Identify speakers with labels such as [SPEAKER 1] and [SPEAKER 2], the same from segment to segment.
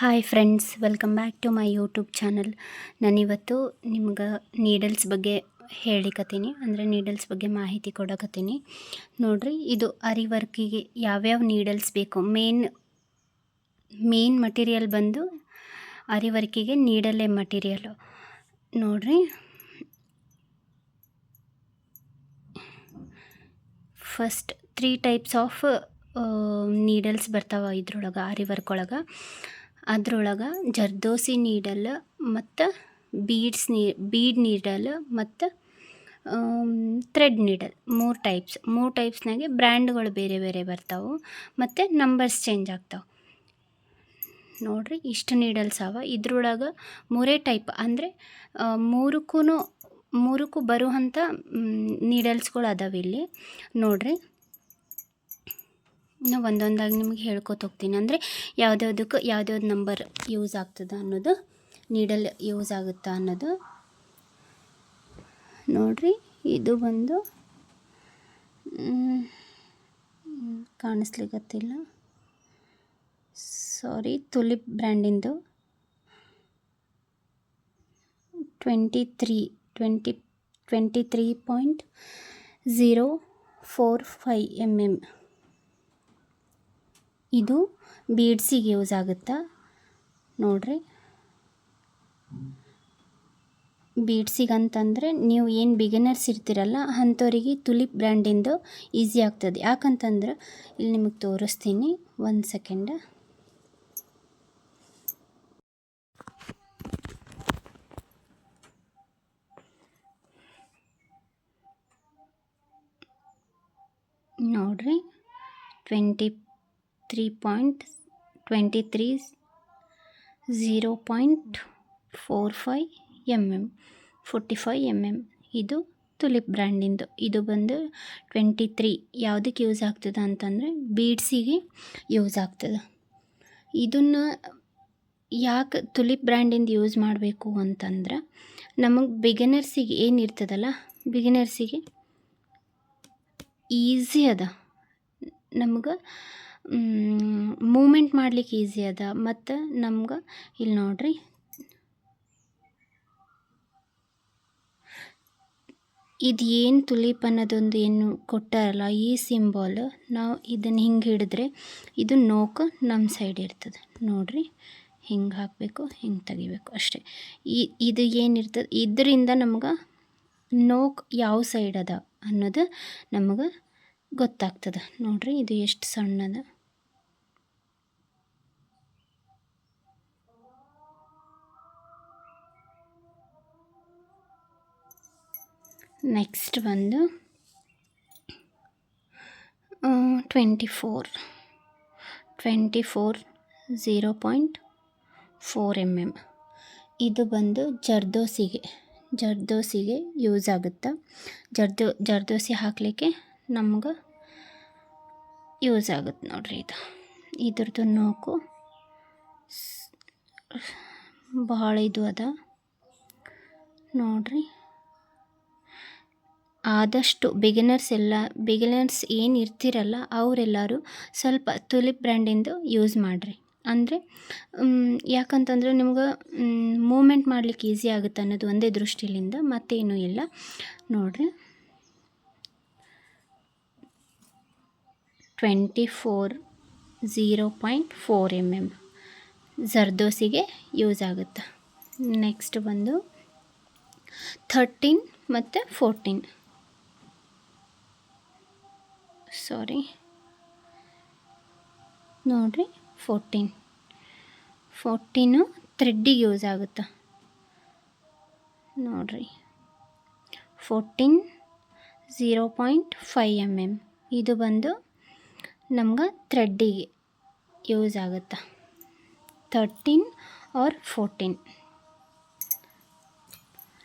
[SPEAKER 1] Hi friends welcome back to my YouTube channel ನಾನಿವತ್ತು ನಿಮ್ಗೆ needles ಬಗ್ಗೆ ಹೇಳಿಕತ್ತೀನಿ ಅಂದರೆ ನೀಡಲ್ಸ್ ಬಗ್ಗೆ ಮಾಹಿತಿ ಕೊಡಕತ್ತೀನಿ ನೋಡ್ರಿ, ಇದು ಅರಿ ವರ್ಕಿಗೆ ಯಾವ್ಯಾವ ನೀಡಲ್ಸ್ ಬೇಕು. ಮೇನ್ ಮೇನ್ ಮಟೀರಿಯಲ್ ಬಂದು ಅರಿ ವರ್ಕಿಗೆ ನೀಡಲ್ಲೇ ಮಟೀರಿಯಲು ನೋಡ್ರಿ. First three types of needles ಬರ್ತಾವ ಇದ್ರೊಳಗೆ ಆರಿ ವರ್ಕ್ ಒಳಗೆ ಅದ್ರೊಳಗೆ ಜರ್ದೋಸಿ ನೀಡಲ್ ಮತ್ತು ಬೀಡ್ಸ್ ನೀ, ಬೀಡ್ ನೀಡಲ್ ಮತ್ತು ಥ್ರೆಡ್ ನೀಡಲ್. ಮೂರು ಟೈಪ್ಸ್. ಮೂರು ಟೈಪ್ಸ್ನಾಗೆ ಬ್ರ್ಯಾಂಡ್ಗಳು ಬೇರೆ ಬೇರೆ ಬರ್ತಾವೆ. ಮತ್ತು ನಂಬರ್ಸ್ ಚೇಂಜ್ ಆಗ್ತಾವೆ. ನೋಡ್ರಿ, ಇಷ್ಟು ನೀಡಲ್ಸ್ ಅವ. ಇದ್ರೊಳಗೆ ಮೂರೇ ಟೈಪ್. ಅಂದರೆ ಮೂರಕ್ಕೂ ಮೂರಕ್ಕೂ ಬರುವಂಥ ನೀಡಲ್ಸ್ಗಳು ಅದಾವೆ ಇಲ್ಲಿ. ನೋಡಿರಿ. ನಾವು ಒಂದೊಂದಾಗಿ ನಿಮಗೆ ಹೇಳ್ಕೊತ ಹೋಗ್ತೀನಿ. ಅಂದರೆ ಯಾವ್ದ್ಯಾವ್ದಕ್ಕೆ ಯಾವ್ದ್ಯಾವ್ದು ನಂಬರ್ ಯೂಸ್ ಆಗ್ತದೆ ಅನ್ನೋದು ನೀಡಲ್ ಯೂಸ್ ಆಗುತ್ತಾ ಅನ್ನೋದು. ನೋಡಿರಿ, ಇದು ಬಂದು ಕಾಣಿಸ್ಲಿಕ್ಕತ್ತಿಲ್ಲ sorry Tulip ಬ್ರ್ಯಾಂಡಿಂದು twenty three twenty twenty three point zero four five M M ಇದು ಬೀಡ್ಸಿಗೆ ಯೂಸ್ ಆಗುತ್ತಾ? ನೋಡ್ರಿ. ಬೀಡ್ಸಿಗೆ ಅಂತಂದರೆ ನೀವು ಏನು ಬಿಗಿನರ್ಸ್ ಇರ್ತೀರಲ್ಲ, ಅಂಥವ್ರಿಗೆ ತುಲಿಪ್ ಬ್ರ್ಯಾಂಡಿಂದು ಈಸಿ ಆಗ್ತದೆ. ಯಾಕಂತಂದ್ರೆ ಇಲ್ಲಿ ನಿಮಗೆ ತೋರಿಸ್ತೀನಿ. ಒಂದು ಸೆಕೆಂಡ ನೋಡ್ರಿ. Twenty three point twenty three zero point four five M M forty five M M ಇದು ತುಲಿಪ್ ಬ್ರ್ಯಾಂಡಿಂದು ಇದು. ಬಂದು ಟ್ವೆಂಟಿ ತ್ರೀ ಯಾವುದಕ್ಕೆ ಯೂಸ್ ಆಗ್ತದೆ ಅಂತಂದರೆ ಬೀಡ್ಸಿಗೆ ಯೂಸ್ ಆಗ್ತದೆ. ಇದನ್ನು ಯಾಕೆ ತುಲಿಪ್ ಬ್ರ್ಯಾಂಡಿಂದು ಯೂಸ್ ಮಾಡಬೇಕು ಅಂತಂದ್ರೆ ನಮಗೆ ಬಿಗಿನರ್ಸಿಗೆ ಏನಿರ್ತದಲ್ಲ ಬಿಗಿನರ್ಸಿಗೆ ಈಸಿ ಅದ. ನಮ್ಗೆ ಮೂಮೆಂಟ್ ಮಾಡ್ಲಿಕ್ಕೆ ಈಸಿ ಅದ. ಮತ್ತು ನಮ್ಗೆ ಇಲ್ಲಿ ನೋಡ್ರಿ. ಇದು ಏನು ತುಲಿಪ್ ಅನ್ನೋದೊಂದು ಏನು ಕೊಟ್ಟಾರಲ್ಲ, ಈ ಸಿಂಬಾಲ್ ನಾವು ಇದನ್ನು ಹಿಂಗೆ ಹಿಡಿದ್ರೆ ಇದು ನೋಕು ನಮ್ಮ ಸೈಡ್ ಇರ್ತದೆ. ನೋಡ್ರಿ, ಹಿಂಗೆ ಹಾಕಬೇಕು, ಹಿಂಗೆ ತೆಗಿಬೇಕು ಅಷ್ಟೇ. ಈ, ಇದು ಏನಿರ್ತದೆ ಇದರಿಂದ ನಮ್ಗೆ ನೋಕ್ ಯಾವ ಸೈಡ್ ಅದ ಅನ್ನೋದು ನಮಗೆ ಗೊತ್ತಾಗ್ತದೆ. ನೋಡ್ರಿ, ಇದು ಎಷ್ಟು ಸಣ್ಣದ. ನೆಕ್ಸ್ಟ್ ಬಂದು twenty four twenty four zero point four M M ಇದು ಬಂದು ಜರ್ದೋಸಿಗೆ ಜರ್ದೋಸಿಗೆ ಯೂಸ್ ಆಗುತ್ತೆ? ಜರ್ದೋ, ಜರ್ದೋಸಿ ಹಾಕಲಿಕ್ಕೆ ನಮ್ಗೆ ಯೂಸ್ ಆಗುತ್ತೆ ನೋಡಿರಿ ಇದು. ಇದ್ರದ್ದು ನೋಕು ಬಹಳ ಇದು ಅದ. ನೋಡಿರಿ. ಆದಷ್ಟು ಬಿಗಿನರ್ಸ್ ಎಲ್ಲ ಬಿಗಿನರ್ಸ್ ಏನು ಇರ್ತಿರಲ್ಲ ಅವರೆಲ್ಲರೂ ಸ್ವಲ್ಪ ತುಲಿಪ್ ಬ್ರ್ಯಾಂಡಿಂದು ಯೂಸ್ ಮಾಡಿರಿ. ಅಂದರೆ ಯಾಕಂತಂದರೆ ನಿಮ್ಗೆ ಮೂಮೆಂಟ್ ಮಾಡ್ಲಿಕ್ಕೆ ಈಸಿ ಆಗುತ್ತೆ ಅನ್ನೋದು ಒಂದೇ ದೃಷ್ಟಿಲಿಂದ, ಮತ್ತೇನು ಇಲ್ಲ. ನೋಡಿರಿ. Twenty four zero point four M M ಜರ್ದೋಸಿಗೆ use ಆಗುತ್ತೆ. ನೆಕ್ಸ್ಟ್ ಬಂದು ಥರ್ಟೀನ್ ಮತ್ತು ಫೋರ್ಟೀನ್ ಸಾರಿ ನೋಡಿರಿ ಫೋರ್ಟೀನ್ ಫೋರ್ಟೀನು ಥ್ರೆಡ್ಡಿಗೆ ಯೂಸ್ ಆಗುತ್ತೆ? ನೋಡಿರಿ. Fourteen zero point five M M ಇದು ಬಂದು ನಮ್ಗೆ ಥ್ರೆಡ್ಡಿಗೆ ಯೂಸ್ ಆಗುತ್ತೆ? Thirteen or fourteen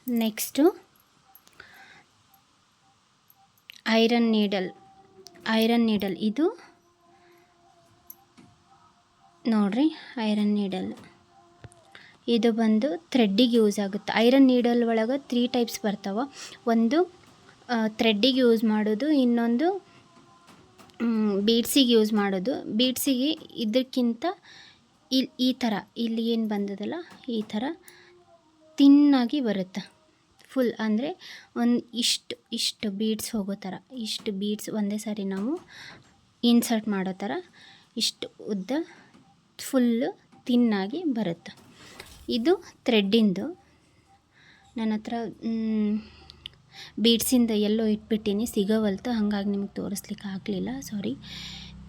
[SPEAKER 1] next iron needle iron needle. ಇದು ನೋಡ್ರಿ, ಐರನ್ ನೀಡಲ್. ಇದು ಬಂದು ಥ್ರೆಡ್ಡಿಗೆ ಯೂಸ್ ಆಗುತ್ತೆ. ಐರನ್ ನೀಡಲ್ ಒಳಗೆ ತ್ರೀ ಟೈಪ್ಸ್ ಬರ್ತಾವೆ. ಒಂದು ಥ್ರೆಡ್ಡಿಗೆ ಯೂಸ್ ಮಾಡೋದು, ಇನ್ನೊಂದು ಬೀಡ್ಸಿಗೆ ಯೂಸ್ ಮಾಡೋದು. ಬೀಡ್ಸಿಗೆ ಇದಕ್ಕಿಂತ ಇಲ್ಲಿ ಈ ಥರ. ಇಲ್ಲಿ ಏನು ಬಂದದಲ್ಲ, ಈ ಥರ ತಿನ್ನಾಗಿ ಬರುತ್ತೆ. ಫುಲ್ ಅಂದರೆ ಒಂದು ಇಷ್ಟು ಇಷ್ಟು ಬೀಡ್ಸ್ ಹೋಗೋ ಥರ ಇಷ್ಟು ಬೀಡ್ಸ್ ಒಂದೇ ಸಾರಿ ನಾವು ಇನ್ಸರ್ಟ್ ಮಾಡೋ ಥರ ಇಷ್ಟು ಉದ್ದ ಫುಲ್ಲು ತಿನ್ನಾಗಿ ಬರುತ್ತೆ. ಇದು ಥ್ರೆಡ್ಡಿಂದು ನನ್ನ ಹತ್ರ ಬೀಡ್ಸಿಂದ ಎಲ್ಲೋ ಇಟ್ಬಿಟ್ಟಿನಿ, ಸಿಗೋವಲ್ತು, ಹಾಗಾಗಿ ನಿಮಗೆ ತೋರಿಸ್ಲಿಕ್ಕೆ ಆಗಲಿಲ್ಲ ಸಾರಿ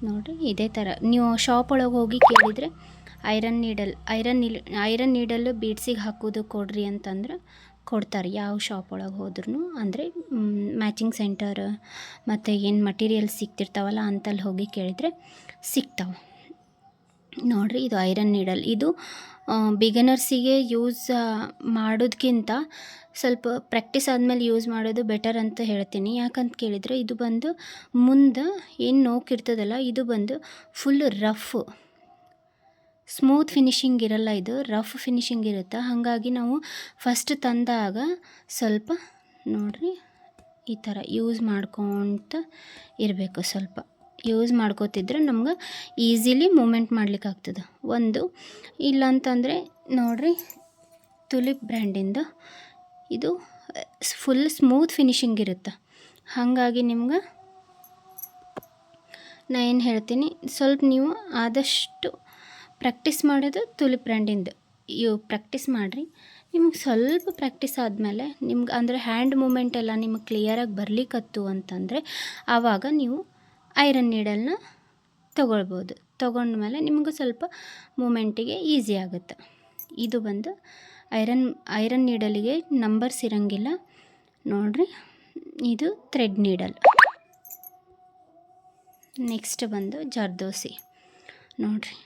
[SPEAKER 1] ನೋಡಿರಿ, ಇದೇ ಥರ ನೀವು ಶಾಪ್ ಒಳಗೆ ಹೋಗಿ ಕೇಳಿದರೆ iron needle iron iron needle ಬೀಡ್ಸಿಗೆ ಹಾಕೋದು ಕೊಡ್ರಿ ಅಂತಂದ್ರೆ ಕೊಡ್ತಾರೆ ಯಾವ ಶಾಪ್ ಒಳಗೆ ಹೋದ್ರೂ ಅಂದರೆ ಮ್ಯಾಚಿಂಗ್ ಸೆಂಟರ್ ಮತ್ತು ಏನು ಮಟೀರಿಯಲ್ಸ್ ಸಿಗ್ತಿರ್ತಾವಲ್ಲ ಅಂತಲ್ಲಿ ಹೋಗಿ ಕೇಳಿದರೆ ಸಿಗ್ತಾವೆ. ನೋಡಿರಿ, ಇದು ಐರನ್ ನೀಡಲ್ ಇದು ಬಿಗನರ್ಸಿಗೆ ಯೂಸ್ ಮಾಡೋದಕ್ಕಿಂತ ಸ್ವಲ್ಪ ಪ್ರ್ಯಾಕ್ಟೀಸ್ ಆದಮೇಲೆ ಯೂಸ್ ಮಾಡೋದು ಬೆಟರ್ ಅಂತ ಹೇಳ್ತೀನಿ. ಯಾಕಂತ ಕೇಳಿದರೆ, ಇದು ಬಂದು ಮುಂದೆ ಏನು ನೋಕಿರ್ತದಲ್ಲ ಇದು ಬಂದು ಫುಲ್ ರಫ್ ಸ್ಮೂತ್ ಫಿನಿಶಿಂಗ್ ಇರಲ್ಲ ಇದು ರಫ್ ಫಿನಿಶಿಂಗ್ ಇರುತ್ತೆ. ಹಾಗಾಗಿ ನಾವು ಫಸ್ಟ್ ತಂದಾಗ ಸ್ವಲ್ಪ ನೋಡಿರಿ, ಈ ಥರ ಯೂಸ್ ಮಾಡ್ಕೊತ ಇರಬೇಕು ಸ್ವಲ್ಪ. ಯೂಸ್ ಮಾಡ್ಕೋತಿದ್ರೆ ನಮ್ಗೆ ಈಸಿಲಿ ಮೂಮೆಂಟ್ ಮಾಡ್ಲಿಕ್ಕೆ ಆಗ್ತದೆ. ಒಂದು ಇಲ್ಲ ಅಂತಂದರೆ ನೋಡಿರಿ ತುಲಿಪ್ ಬ್ರ್ಯಾಂಡಿಂದು ಇದು ಫುಲ್ ಸ್ಮೂತ್ ಫಿನಿಶಿಂಗ್ ಇರುತ್ತೆ. ಹಾಗಾಗಿ ನಿಮ್ಗೆ ನಾ ಏನು ಹೇಳ್ತೀನಿ, ಸ್ವಲ್ಪ ನೀವು ಆದಷ್ಟು ಪ್ರಾಕ್ಟೀಸ್ ಮಾಡೋದು ತುಲಿಪ್ ರಂಡಿಂದು ಇವು ಪ್ರಾಕ್ಟೀಸ್ ಮಾಡಿರಿ. ನಿಮ್ಗೆ ಸ್ವಲ್ಪ ಪ್ರಾಕ್ಟೀಸ್ ಆದಮೇಲೆ ನಿಮ್ಗೆ ಅಂದರೆ ಹ್ಯಾಂಡ್ ಮೂಮೆಂಟ್ ಎಲ್ಲ ನಿಮಗೆ ಕ್ಲಿಯರಾಗಿ ಬರಲಿಕ್ಕತ್ತು ಅಂತಂದರೆ ಆವಾಗ ನೀವು ಐರನ್ ನೀಡಲ್ನ ತೊಗೊಳ್ಬೋದು. ತೊಗೊಂಡ್ಮೇಲೆ ನಿಮಗೆ ಸ್ವಲ್ಪ ಮೂಮೆಂಟಿಗೆ ಈಸಿ ಆಗುತ್ತೆ. ಇದು ಬಂದು ಐರನ್ ಐರನ್ ನೀಡಲಿಗೆ ನಂಬರ್ಸ್ ಇರೋಂಗಿಲ್ಲ ನೋಡಿರಿ, ಇದು ಥ್ರೆಡ್ ನೀಡಲ್ ನೆಕ್ಸ್ಟ್ ಬಂದು ಜರ್ದೋಸಿ. ನೋಡಿರಿ.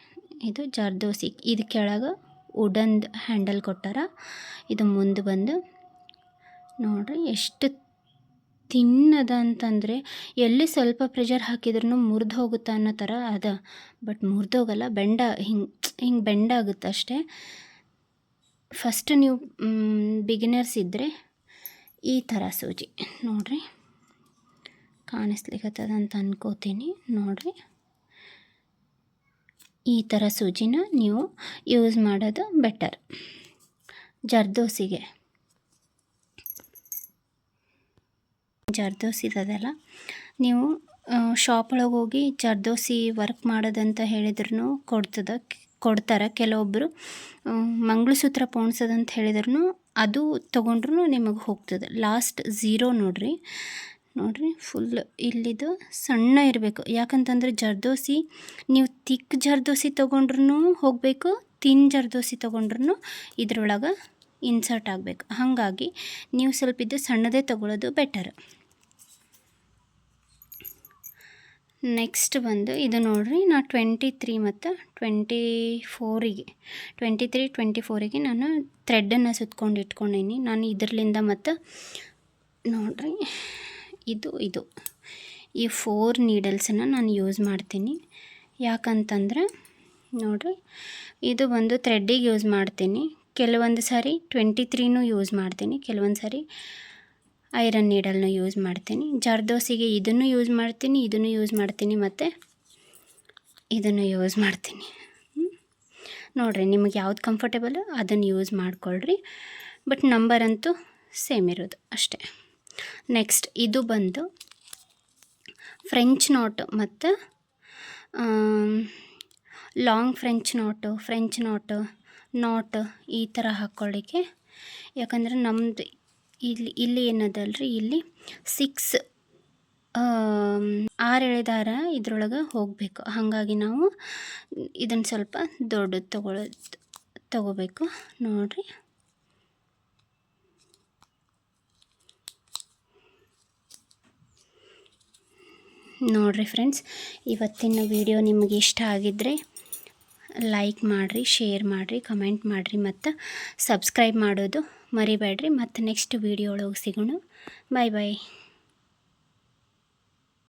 [SPEAKER 1] ಇದು ಜರ್ದೋಸಿ. ಇದು ಕೆಳಗೆ ವುಡನ್ದು ಹ್ಯಾಂಡಲ್ ಕೊಟ್ಟಾರ. ಇದು ಮುಂದೆ ಬಂದು ನೋಡ್ರಿ ಎಷ್ಟು ತಿನ್ನದ ಅಂತಂದರೆ ಎಲ್ಲಿ ಸ್ವಲ್ಪ ಪ್ರೆಷರ್ ಹಾಕಿದ್ರೂ ಮುರಿದು ಹೋಗುತ್ತೆ ಅನ್ನೋ ಥರ ಅದ. ಬಟ್ ಮುರಿದೋಗಲ್ಲ ಬೆಂಡ ಹಿಂಗೆ ಹಿಂಗೆ ಬೆಂಡಾಗುತ್ತೆ ಅಷ್ಟೇ. ಫಸ್ಟ್ ನೀವು ಬಿಗಿನರ್ಸ್ ಇದ್ದರೆ ಈ ಥರ ಸೂಜಿ. ನೋಡ್ರಿ. ಕಾಣಿಸ್ಲಿಕ್ಕತ್ತದ ಅಂತ ಅನ್ಕೋತೀನಿ. ನೋಡಿರಿ. ಈ ಥರ ಸೂಜಿನ ನೀವು ಯೂಸ್ ಮಾಡೋದು ಬೆಟರ್ ಜರ್ದೋಸಿಗೆ. ಜರ್ದೋಸಿದಲ್ಲ ನೀವು ಶಾಪ್ ಒಳಗೆ ಹೋಗಿ ಜರ್ದೋಸಿ ವರ್ಕ್ ಮಾಡೋದಂತ ಹೇಳಿದ್ರು ಕೊಡ್ತದ, ಕೊಡ್ತಾರೆ. ಕೆಲವೊಬ್ಬರು ಮಂಗಳಸೂತ್ರ ಪೋಣಿಸೋದಂತ ಹೇಳಿದ್ರು ಅದು ತೊಗೊಂಡ್ರು ನಿಮಗೆ ಹೋಗ್ತದೆ. ಲಾಸ್ಟ್ ಝೀರೋ ನೋಡಿರಿ. ನೋಡಿರಿ ಫುಲ್ ಇಲ್ಲಿದು ಸಣ್ಣ ಇರಬೇಕು. ಯಾಕಂತಂದ್ರೆ ಜರ್ದೋಸಿ, ನೀವು ತಿಕ್ ಜರ್ದೋಸಿ ತೊಗೊಂಡ್ರೂ ಹೋಗಬೇಕು ತಿನ್ ಜರ್ದೋಸಿ ತೊಗೊಂಡ್ರೂ ಇದ್ರೊಳಗೆ ಇನ್ಸರ್ಟ್ ಆಗಬೇಕು. ಹಾಗಾಗಿ ನೀವು ಸ್ವಲ್ಪ ಇದು ಸಣ್ಣದೇ ತೊಗೊಳ್ಳೋದು ಬೆಟರ್ ನೆಕ್ಸ್ಟ್ ಬಂದು ಇದು ನೋಡ್ರಿ, ನಾ ಟ್ವೆಂಟಿ ತ್ರೀ ಮತ್ತು ಟ್ವೆಂಟಿ ಫೋರಿಗೆ ಟ್ವೆಂಟಿ ತ್ರೀ ಟ್ವೆಂಟಿ ಫೋರಿಗೆ ನಾನು ಥ್ರೆಡ್ಡನ್ನು ಸುತ್ಕೊಂಡು ಇಟ್ಕೊಂಡೀನಿ. ನಾನು ಇದರಲಿಂದ ಮತ್ತು ನೋಡಿರಿ ಇದು ಇದು. ಈ ಫೋರ್ ನೀಡಲ್ಸನ್ನು ನಾನು ಯೂಸ್ ಮಾಡ್ತೀನಿ. ಯಾಕಂತಂದರೆ, ನೋಡಿರಿ, ಇದು ಬಂದು ಥ್ರೆಡ್ಡಿಗೆ ಯೂಸ್ ಮಾಡ್ತೀನಿ. ಕೆಲವೊಂದು ಸಾರಿ ಟ್ವೆಂಟಿ ತ್ರೀನೂ ಯೂಸ್ ಮಾಡ್ತೀನಿ. ಕೆಲವೊಂದು ಸಾರಿ ಐರನ್ ನೀಡಲ್ನ ಯೂಸ್ ಮಾಡ್ತೀನಿ. ಜರ್ದೋಸಿಗೆ ಇದನ್ನು ಯೂಸ್ ಮಾಡ್ತೀನಿ, ಇದನ್ನು ಯೂಸ್ ಮಾಡ್ತೀನಿ, ಮತ್ತು ಇದನ್ನು ಯೂಸ್ ಮಾಡ್ತೀನಿ. ನೋಡಿರಿ, ನಿಮಗೆ ಯಾವ್ದು ಕಂಫರ್ಟೇಬಲ್ ಅದನ್ನು ಯೂಸ್ ಮಾಡಿಕೊಳ್ಳ್ರಿ ಬಟ್ ನಂಬರ್ ಅಂತೂ ಸೇಮ್ ಇರೋದು, ಅಷ್ಟೇ. ನೆಕ್ಸ್ಟ್ ಇದು ಬಂದು ಫ್ರೆಂಚ್ ನೋಟು ಮತ್ತು long French note French note, note ಈ ಥರ ಹಾಕ್ಕೊಳ್ಳಿಕ್ಕೆ. ಯಾಕಂದರೆ ನಮ್ಮದು ಇಲ್ಲಿ ಇಲ್ಲಿ ಏನದಲ್ರಿ? ಇಲ್ಲಿ ಸಿಕ್ಸ್ ಆರು ಎಳೆದಾರ ಇದ್ರೊಳಗೆ ಹೋಗಬೇಕು. ಹಾಗಾಗಿ ನಾವು ಇದನ್ನು ಸ್ವಲ್ಪ ದೊಡ್ಡದು ತಗೊಳ್ಳೋದು ತಗೋಬೇಕು. ನೋಡಿರಿ. ನೋಡಿರಿ ಫ್ರೆಂಡ್ಸ್ ಇವತ್ತಿನ ವಿಡಿಯೋ ನಿಮಗೆ ಇಷ್ಟ ಆಗಿದ್ದರೆ ಲೈಕ್ ಮಾಡಿರಿ ಶೇರ್ ಮಾಡಿರಿ ಕಮೆಂಟ್ ಮಾಡಿರಿ ಮತ್ತು ಸಬ್ಸ್ಕ್ರೈಬ್ ಮಾಡೋದು ಮರಿಬೇಡ್ರಿ. ಮತ್ತು ನೆಕ್ಸ್ಟ್ ವೀಡಿಯೋ ಒಳಗೆ ಸಿಗೋಣ. ಬಾಯ್ ಬಾಯ್